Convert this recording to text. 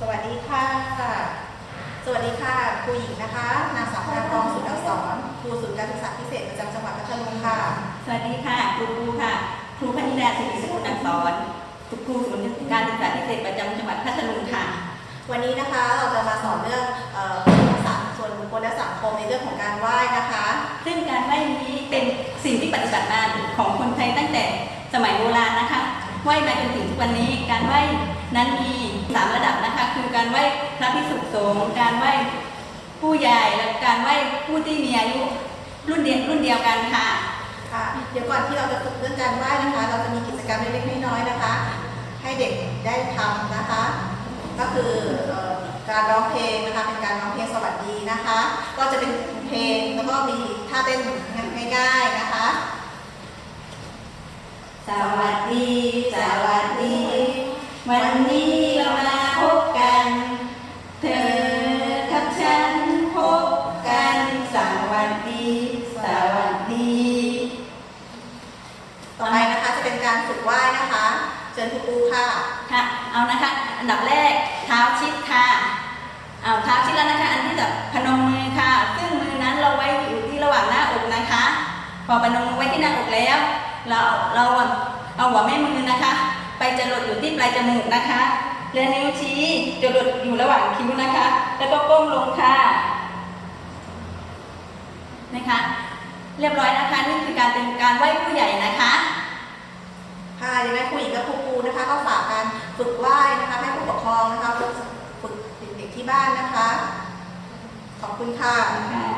สวัสดีค่ะ สวัสดีค่ะ ครูหญิงนะคะ นางสาวพนากรสุดอักอนครูศูนย์การศึกษาพิเศษประจำจังหวัดพัทลุงค่ะ สวัสดีค่ะ ครูครูค่ะ ครูพันธิดาสิริสกุลอักสอนครูศูนย์การศึกษาพิเศษประจำจังหวัดพัทลุงค่ะ วันนี้นะคะเราจะมาสอนเรื่องภาษาส่วนบุคคลและสังคมในเรื่องของการไหว้นะคะ ซึ่งการไหว้นี้เป็นสิ่งที่ปฏิบัติมาของคนไทยตั้งแต่สมัยโบราณนะคะ ไหว้มาจนถึงทุกวันนี้ การไหว้นั้นมีสามระดับนะคะ คือการไหว้พระภิกษุสงฆ์การไหว้ผู้ใหญ่และการไหว้ผู้ที่มีอายุรุ่นเดียวรุ่นเดียวกันค่ะ ค่ะ เดี๋ยวก่อนที่เราจะฝึกเรื่องการไหว้นะคะ เราจะมีกิจกรรมเล็กๆน้อยๆนะคะ ให้เด็กได้ทำนะคะ ก็คือเอ่อการร้องเพลงนะคะ เป็นการร้องเพลงสวัสดีนะคะ ก็จะเป็นเพลงแล้วก็มีท่าเต้นง่ายๆนะคะสวัส ดีสวัสดี วันนี้เรามาพบกัน เธอกับฉันพบกันสวัสดี สวัสดี ต่อไปนะคะจะเป็นการฝึกไหว้นะคะเชิญครูปูค่ะ ค่ะ เอานะคะ อันดับแรกเท้าชิดค่ะ เอาเท้าชิดแล้วนะคะ อันที่จะพนมมือค่ะ ซึ่งมือนั้นเราไว้อยู่ที่ระหว่างหน้าอกนะคะ พอพนมมือไว้ที่หน้าอกแล้ว เราเรา เอาหัวแม่มือนะคะ ไปจรดอยู่ที่ปลายจมูกนะคะเลือนิ้วชี้จรดอยู่ระหว่างคิ้วนะคะ แล้วก็ก้มลงค่ะนะคะ เรียบร้อยนะคะนี่คือการเป็นการไหว้ผู้ใหญ่นะคะค่ะยังไงครูหญิงกับครูปูนะคะ ก็ฝากการฝึกไหว้นะคะ ให้ผู้ปกครองนะคะฝึกเด็กๆที่บ้านนะคะ ขอบคุณค่ะค่ะ